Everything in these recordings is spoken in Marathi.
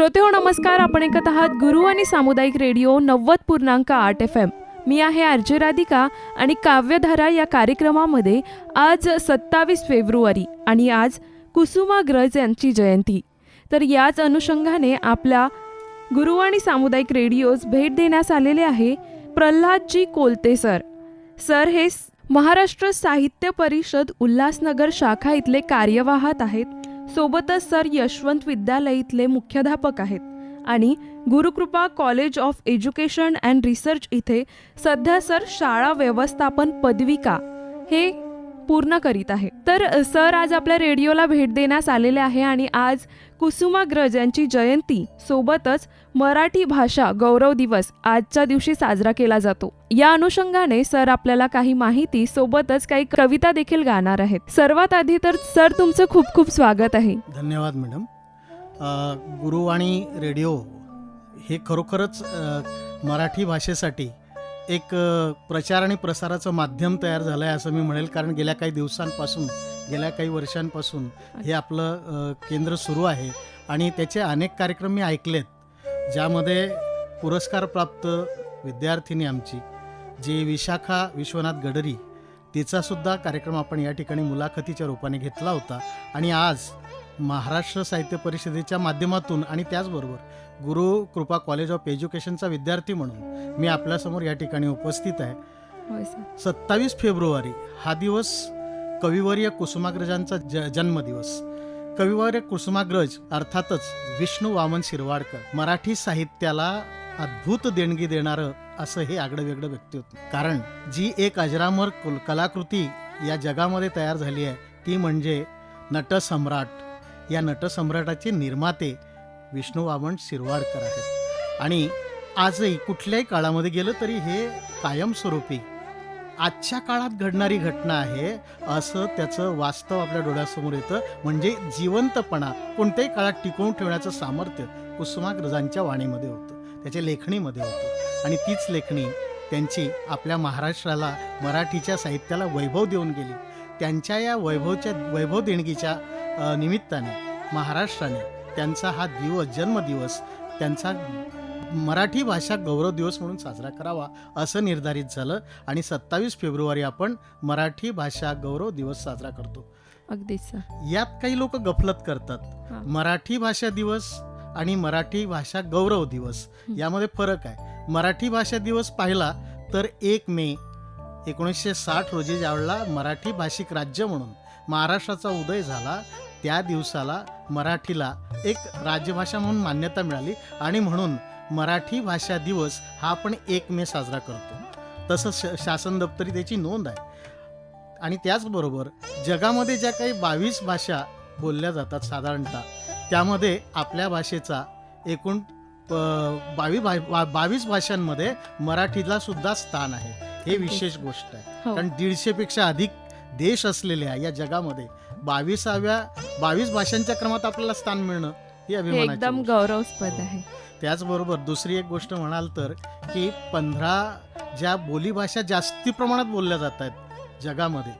श्रोते हो नमस्कार. आपण ऐकत आहात गुरु आणि सामुदायिक रेडिओ नव्वद पूर्णांक आठ एफ एम मी आहे आर्जे राधिका आणि काव्यधारा या कार्यक्रमामध्ये आज सत्तावीस फेब्रुवारी आणि आज कुसुमाग्रज यांची जयंती. तर याच अनुषंगाने आपल्या गुरु आणि सामुदायिक रेडिओज भेट देण्यास आलेले आहे प्रल्हादजी कोलते सर. सर हे महाराष्ट्र साहित्य परिषद उल्हासनगर शाखा इथले कार्यवाहत आहेत. सोबतच सर यशवंत विद्यालयतले मुख्याध्यापक आहेत. आणि Gurukrupa college of education and research इथे सध्या सर शाळा व्यवस्थापन पदविका हे पूर्ण करीत आहे. तर सर आज आपल्या रेडिओला भेट देण्यास आलेले आहे आणि आज कुसुमाग्रज यांची जयंती सोबतच मराठी भाषा गौरव दिवस आजच्या दिवशी साजरा केला जातो. या अनुषंगाने सर आपल्याला काही माहिती सोबतच काही कविता देखील गाणार आहेत. सर्वात आधी तर सर तुमचं खूप खूप स्वागत आहे. धन्यवाद मॅडम. गुरुवाणी रेडिओ हे खरोखरच मराठी भाषेसाठी एक प्रचार आणि प्रसाराचं माध्यम तयार झालं आहे असं मी म्हणेल. कारण गेल्या काही दिवसांपासून गेल्या काही वर्षांपासून हे आपलं केंद्र सुरू आहे. आणि त्याचे अनेक कार्यक्रम मी ऐकलेत. ज्यामध्ये पुरस्कारप्राप्त विद्यार्थिनी आमची जी विशाखा विश्वनाथ गडरी तिचासुद्धा कार्यक्रम आपण या ठिकाणी मुलाखतीच्या रूपाने घेतला होता. आणि आज महाराष्ट्र साहित्य परिषदेच्या माध्यमातून आणि त्याचबरोबर गुरु कृपा कॉलेज ऑफ एज्युकेशनचा विद्यार्थी म्हणून मी आपल्यासमोर या ठिकाणी उपस्थित आहे. सत्तावीस फेब्रुवारी हा दिवस कविवर्य कुसुमाग्रजांचा ज जन्मदिवस. कविवर्य कुसुमाग्रज अर्थातच विष्णू वामन शिरवाडकर. मराठी साहित्याला अद्भुत देणगी देणारं असं हे आगळं वेगळं व्यक्ती कारण जी एक अजरामर कुल- कलाकृती या जगामध्ये तयार झाली आहे ती म्हणजे नटसम्राट. या नटसम्राटाचे निर्माते विष्णू वामन शिरवाडकर आहेत. आणि आजही कुठल्याही काळामध्ये गेलं तरी हे कायमस्वरूपी आजच्या काळात घडणारी घटना आहे. असं त्याचं वास्तव आपल्या डोळ्यासमोर येतं. म्हणजे जिवंतपणा. कोणत्याही काळात टिकवून ठेवण्याचं सामर्थ्य कुसुमाग्रजांच्या वाणीमध्ये होतं. त्याच्या लेखणीमध्ये होतं. आणि तीच लेखणी त्यांची आपल्या महाराष्ट्राला मराठीच्या साहित्याला वैभव देऊन गेली. त्यांच्या या वैभवच्या वैभव देणगीच्या निमित्ताने महाराष्ट्राने त्यांचा हा दिवस जन्मदिवस त्यांचा मराठी भाषा गौरव दिवस म्हणून साजरा करावा असं निर्धारित झालं आणि सत्तावीस फेब्रुवारी आपण मराठी भाषा गौरव दिवस साजरा करतो अगदीच यात काही लोक गफलत करतात. मराठी भाषा दिवस आणि मराठी भाषा गौरव दिवस. यामध्ये फरक आहे मराठी भाषा दिवस पाहिला तर एक मे एकोणीसशे साठ रोजी ज्यावेळेला मराठी भाषिक राज्य म्हणून महाराष्ट्राचा उदय झाला त्या दिवसाला मराठीला एक राजभाषा म्हणून मान्यता मिळाली आणि म्हणून मराठी भाषा दिवस हा आपण एक मे साजरा करतो. तसं श शासन दप्तरी त्याची नोंद आहे. आणि त्याचबरोबर जगामध्ये ज्या काही बावीस भाषा बोलल्या जातात साधारणतः त्यामध्ये आपल्या भाषेचा एकूण बावीस भा बावीस भाषांमध्ये मराठीला सुद्धा स्थान आहे. हे विशेष गोष्ट आहे. हो. कारण दीडशेपेक्षा अधिक देश असलेल्या या जगामध्ये बावीसाव्या बावीस भाषांच्या क्रमात आपल्याला स्थान मिळणं ही हे अभिमानाची एकदम गोष्ट. गौरवस्पद आहे त्याचबरोबर दुसरी एक गोष्ट म्हणाल तर की पंधरा ज्या बोलीभाषा जास्ती प्रमाणात बोलल्या जात आहेत जगामध्ये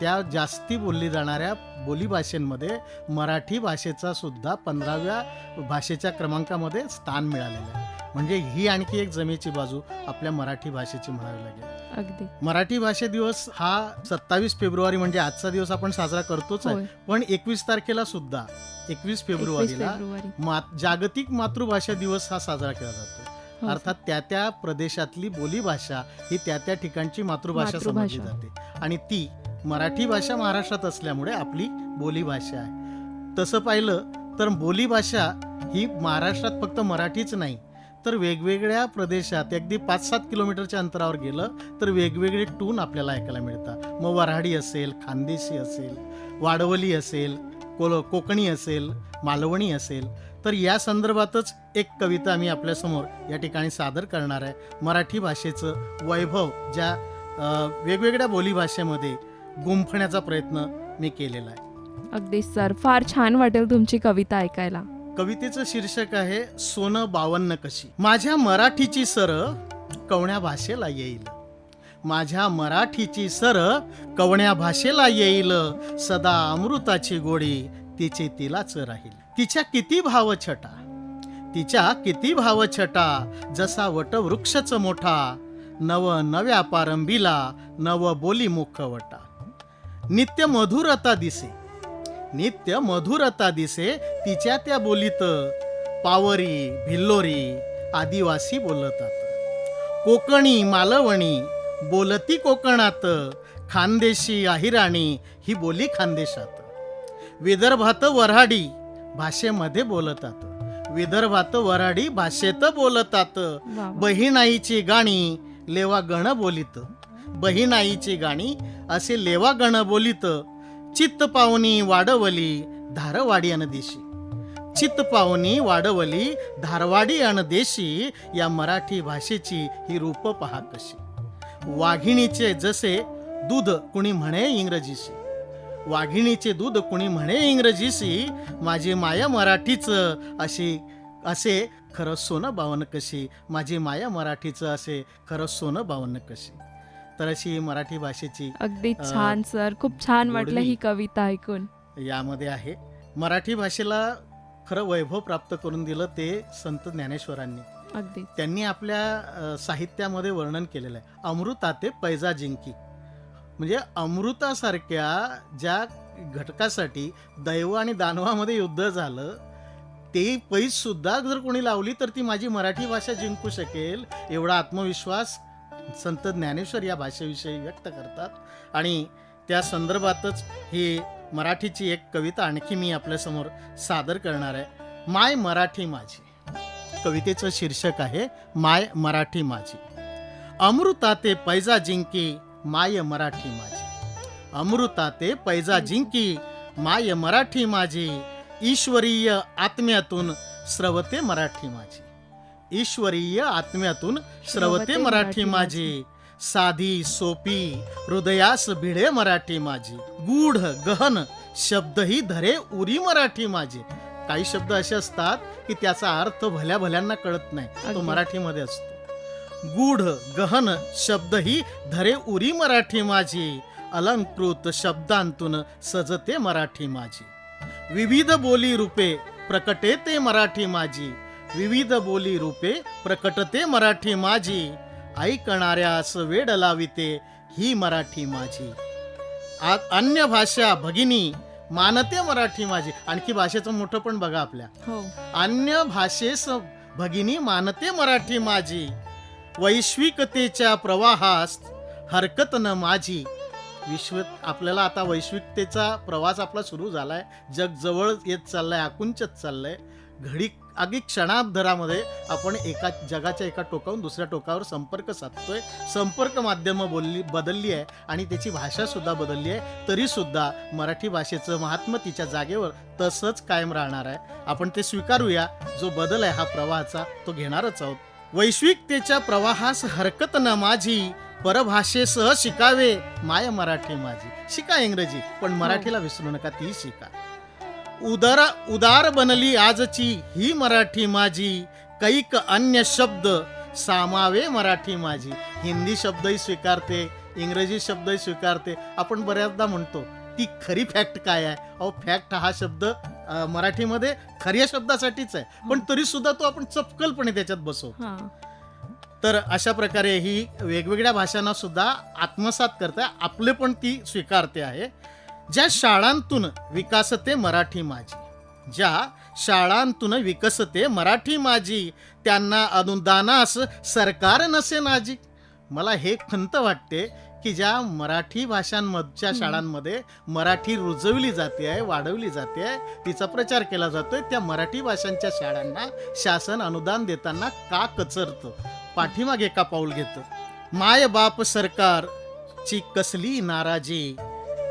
त्या जास्ती बोलली जाणाऱ्या बोलीभाषेंमध्ये मराठी भाषेचा सुद्धा पंधराव्या भाषेच्या क्रमांकामध्ये स्थान मिळालेलं आहे म्हणजे ही आणखी एक जमेची बाजू आपल्या मराठी भाषेची म्हणावी लागेल. अगदी. मराठी भाषे दिवस हा सत्तावीस फेब्रुवारी म्हणजे आजचा दिवस आपण साजरा करतोच आहे. होय. पण एकवीस तारखेला सुद्धा एकवीस 21 फेब्रुवारीला फेब्रुवारी. जागतिक मातृभाषा दिवस हा साजरा केला जातो. हो, अर्थात त्या त्या प्रदेशातली बोलीभाषा ही त्या त्या ठिकाणची मातृभाषा समजली मातृभाषा. जाते. आणि ती मराठी भाषा महाराष्ट्रात असल्यामुळे आपली बोलीभाषा आहे. तसं पाहिलं तर बोलीभाषा ही महाराष्ट्रात फक्त मराठीच नाही तर वेगवेगळ्या प्रदेशात अगदी पाच सात किलोमीटरच्या अंतरावर गेलं तर वेगवेगळे टून आपल्याला ऐकायला मिळतात. मग वऱ्हाडी असेल खानदेशी असेल वाडवली असेल कोल कोकणी असेल मालवणी असेल तर या संदर्भातच एक कविता मी आपल्यासमोर या ठिकाणी सादर करणार आहे. मराठी भाषेचं वैभव ज्या वेगवेगळ्या बोलीभाषेमध्ये गुंफण्याचा प्रयत्न मी केलेला आहे. अगदीच सर. फार छान वाटेल तुमची कविता ऐकायला. कवितेचं शीर्षक आहे सोनं बावन्न कशी. माझ्या मराठीची सर कवण्या भाषेला येईल. माझ्या मराठीची सर कवण्या भाषेला येईल. सदा अमृताची गोडी तिचे तिलाच राहील. तिच्या किती भाव छटा तिच्या किती भाव छटा जसा वटवृक्षच मोठा नव नव्या पारंबीला नव बोली मुखवटा. नित्य मधुरता दिसे नित्य मधुरता दिसे तिच्या त्या बोलीत. पावरी भिल्लोरी आदिवासी बोलतात. कोकणी मालवणी बोलती कोकणात. खानदेशी अहिराणी ही बोली खानदेशात. विदर्भात वऱ्हाडी भाषेमध्ये बोलतात. विदर्भात वऱ्हाडी भाषेत बोलतात. बहिणाईची गाणी लेवा गण बोलित. बहिणाईची गाणी असे लेवा गण बोलित. चित्त पावनी वाडवली धारवाडी अनदेशी चित्त पावनी वाडवली धारवाडी अनदेशी या मराठी भाषेची ही रूप पहा कशी. वाघिणीचे जसे दूध कुणी म्हणे इंग्रजीशी. वाघिणीचे दूध कुणी म्हणे इंग्रजीशी माझी माया मराठीच अशी असे खरं सोनं बावन कशी. माझी माया मराठीचं असे खरं सोनं बावन कशी. तर अशी मराठी भाषेची अगदी छान सर. खूप छान वाटलं. ही कविता ऐकून. यामध्ये आहे. मराठी भाषेला खरं वैभव प्राप्त करून दिलं ते संत ज्ञानेश्वरांनी. अगदी. त्यांनी आपल्या साहित्यामध्ये वर्णन केलेलं आहे. अमृता ते पैजा जिंकी. म्हणजे अमृतासारख्या ज्या घटकासाठी दैव आणि दानवामध्ये युद्ध झालं ते पैज सुद्धा जर कोणी लावली तर ती माझी मराठी भाषा जिंकू शकेल एवढा आत्मविश्वास संत ज्ञानेश्वर या भाषेविषयी व्यक्त करतात. आणि त्या संदर्भातच ही मराठीची एक कविता आणखी मी आपल्यासमोर सादर करणार आहे. माय मराठी माझी. कवितेचं शीर्षक आहे माय मराठी माझी. अमृता ते पैजा जिंकी माय मराठी माझी. अमृता ते पैजा जिंकी माय मराठी माझी. ईश्वरीय आत्म्यातून स्रवते मराठी माझी. ईश्वरीय आत्म्यातून स्रवते मराठी माझी. साधी सोपी हृदयास भिडे मराठी माझी. गूढ गहन शब्दही धरे उरी मराठी माझी. काही शब्द असे असतात की त्याचा अर्थ भल्या भल्यांना कळत नाही. तो. मराठीमध्ये असतो. गूढ गहन शब्दही धरे उरी मराठी माझी. अलंकृत शब्दांतून सजते मराठी माझी. विविध बोली रूपे प्रकटे ते मराठी माझी. विविध बोली रूपे प्रकटते मराठी माझी. ऐकणाऱ्यास वेड लाविते ही मराठी माझी. आ- अन्य भाषा भगिनी मानते मराठी माझी. आणखी भाषेचं मोठं पण बघा आपल्या. हो. अन्य भाषेस भगिनी मानते मराठी माझी. वैश्विकतेच्या प्रवाहास हरकत न माझी. विश्व आपल्याला आता वैश्विकतेचा प्रवास आपला सुरू झालाय. जग जवळ येत चाललंय आकुंचत चाललंय. घडी अगदी क्षणाभरामध्ये आपण एका जगाच्या एका टोकाहून दुसऱ्या टोकावर संपर्क साधतोय. संपर्क माध्यमं बोलली बदलली आहे आणि त्याची भाषा सुद्धा बदलली आहे. तरी सुद्धा मराठी भाषेचं महात्म तिच्या जागेवर तसंच कायम राहणार आहे. आपण ते स्वीकारूया. जो बदल आहे हा प्रवाहाचा तो घेणारच आहोत. वैश्विकतेच्या प्रवाहास हरकत न माझी परभाषेसह शिकावे. माय मराठी माझी. शिका इंग्रजी पण मराठीला विसरू नका ती शिका. उदार उदार बनली आजची ही मराठी माझी. कैक अन्य शब्द सामावे मराठी माझी. हिंदी शब्दही स्वीकारते इंग्रजी शब्दही स्वीकारते. आपण बऱ्याचदा म्हणतो ती खरी फॅक्ट काय आहे? अहो फॅक्ट हा शब्द मराठीमध्ये खऱ्या शब्दासाठीच आहे. पण तरी सुद्धा तो आपण चपकलपणे त्याच्यात बसवतो. तर अशा प्रकारे ही वेगवेगळ्या भाषांना सुद्धा आत्मसात करते. आपले पण ती स्वीकारते आहे. ज्या शाळांतून विकासते मराठी माझी ज्या शाळांतून विकसते मराठी माझी त्यांना अनुदानास सरकार नसे नाजी. मला हे खंत वाटते की ज्या मराठी भाषांमधच्या. शाळांमध्ये मराठी रुजवली जाते आहे वाढवली जाते आहे तिचा प्रचार केला जातोय त्या मराठी भाषांच्या शाळांना शासन अनुदान देताना का कचरतं? पाठीमागे का पाऊल घेतं? माय बाप सरकार ची कसली नाराजी?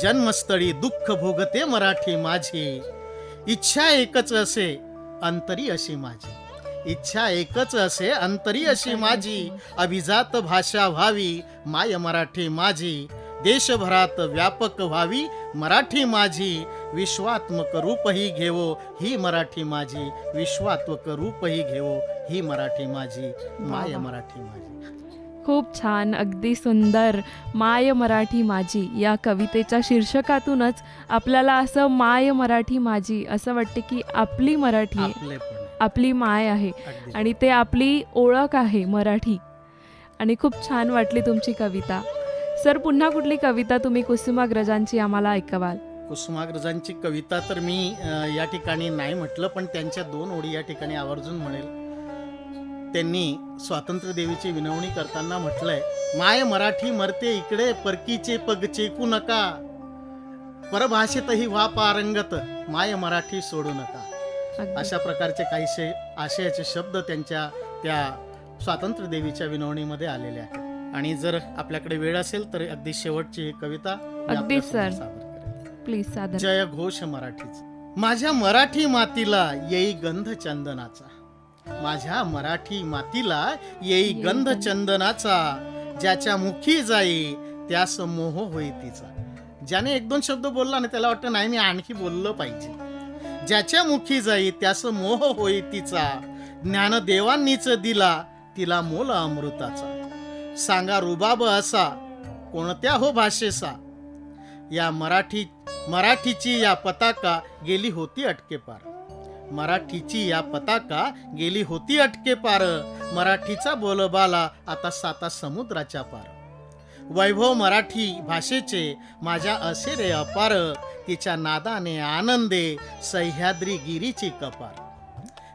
जन्मस्थळी दुःख भोगते मराठी माझी. इच्छा एकच असे अंतरी अशी माझी. इच्छा एकच असे अंतरी अशी माझी. अभिजात भाषा व्हावी माय मराठी माझी. देशभरात व्यापक व्हावी मराठी माझी. विश्वात्मक रूपही घेवो ही मराठी माझी. विश्वात्मक रूपही घेवो ही मराठी माझी. माय. मराठी माझी. खूप छान अगदी सुंदर. माय मराठी माझी या कवितेच्या शीर्षकातूनच आपल्याला असं माय मराठी माझी असं वाटते की आपली मराठी आपले माय आहे. आणि ते आपली ओळख आहे मराठी. आणि खूप छान वाटली तुमची कविता. सर पुन्हा कुठली कविता तुम्ही कुसुमाग्रजांची आम्हाला ऐकवाल? कुसुमाग्रजांची कविता तर मी या ठिकाणी नाही म्हटलं पण त्यांच्या दोन ओळी या ठिकाणी आवर्जून म्हणेल. त्यांनी स्वातंत्र्य देवीची विनवणी करताना म्हटलंय माय मराठी मरते इकडे परकीचे पग चेकू नका. परभाषेतही व्हा पारंगत माय मराठी सोडू नका. अशा प्रकारचे काहीसे आशयाचे शब्द त्यांच्या त्या स्वातंत्र्य देवीच्या विनवणीमध्ये आलेले आहेत. आणि जर आपल्याकडे वेळ असेल तर अगदी शेवटची ही कविता अगदी सर. प्लीज सादर. जय घोष मराठीच. माझ्या मराठी मातीला येई गंध चंदनाचा. माझ्या मराठी मातीला येई गंध. चंदनाचा ज्याच्या मुखी जाई त्यास मोह होई तिचा. ज्याने एक दोन शब्द बोलला ना त्याला वाटतं नाही मी आणखी बोललं पाहिजे. ज्याच्या मुखी जाई त्यास मोह होई तिचा. ज्ञानदेवांनीच दिला तिला मोल अमृताचा. सांगा रुबाब असा कोणत्या हो भाषेसा या मराठी मराठीची या पताका गेली होती अटके पार मराठीची या पताका गेली होती अटके पार. मराठीचा बोलबाला आता साता समुद्राच्या पार. वैभव मराठी भाषेचे माझ्या असे रे अपार. तिच्या नादाने आनंदे सह्याद्री गिरीची कपार.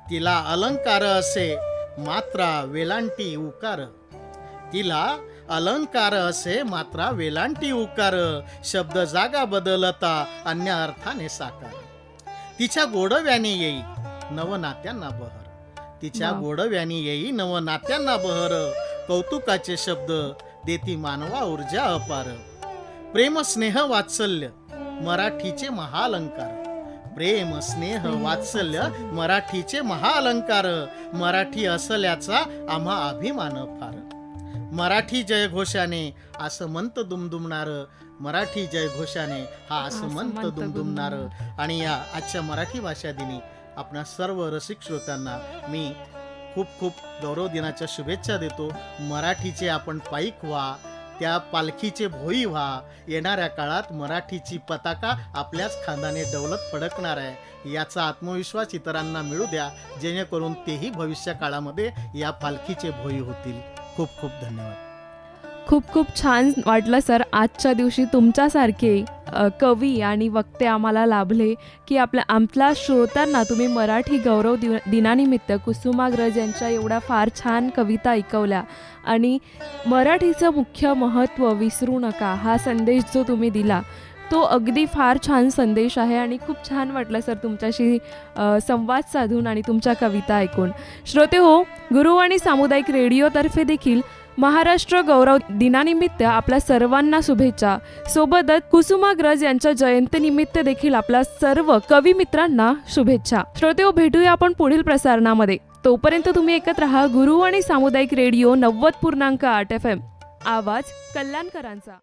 तिला अलंकार असे मात्रा वेलांटी उकार. तिला अलंकार असे मात्रा वेलांटी उकार. शब्द जागा बदलता अन्य अर्थाने साकार. तिच्या गोडव्याने येई नवनात्यांना बहर तिच्या. गोडव्याने येई नवनात्यांना बहर कौतुकाचे शब्द देती मानवा ऊर्जा अपार. प्रेम स्नेह वात्सल्य मराठीचे महाअलंकार प्रेम स्नेह वात्सल्य वात्सल्य. मराठीचे महाअलंकार मराठी असल्याचा आम्हा अभिमान फार. मराठी जयघोषाने असं मंत दुमदुमणार. मराठी जयघोषाने हा असं असं मंत मंत दुमदुमणार. आणि या आजच्या मराठी भाषा दिनी आपणा सर्व रसिक श्रोत्यांना मी खूप खूप गौरव दिनाच्या शुभेच्छा देतो. मराठीचे आपण पाईक व्हा त्या पालखीचे भोई व्हा. येणाऱ्या काळात मराठीची पताका आपल्याच खांदाने डौलत फडकणार आहे. याचा आत्मविश्वास इतरांना मिळू द्या जेणेकरून तेही भविष्य काळामध्ये या पालखीचे भोई होतील. खूप खूप धन्यवाद. खूप खूप छान वाटलं सर. आजच्या दिवशी तुमच्यासारखे कवी आणि वक्ते आम्हाला लाभले की आपल्या आमच्या श्रोत्यांना तुम्ही मराठी गौरव दि दिनानिमित्त कुसुमाग्रज यांच्या एवढ्या फार छान कविता ऐकवल्या. आणि मराठीचं मुख्य महत्त्व विसरू नका हा संदेश जो तुम्ही दिला तो अगदी फार छान संदेश आहे आणि खूप छान वाटलं सर तुमच्याशी संवाद साधून आणि तुमच्या कविता ऐकून. श्रोते हो गुरुवाणी सामुदायिक रेडिओतर्फे देखील महाराष्ट्र गौरव दिनानिमित्त आपल्या सर्वांना शुभेच्छा. सोबतच कुसुमाग्रज यांच्या जयंतीनिमित्त देखील आपल्या सर्व कवी मित्रांना शुभेच्छा. श्रोतेहो भेटूया आपण पुढील प्रसारणामध्ये. तोपर्यंत तुम्ही ऐकत राहा गुरु आणि सामुदायिक रेडिओ नव्वद पूर्णांक आठ एफ एम. आवाज कल्याणकरांचा.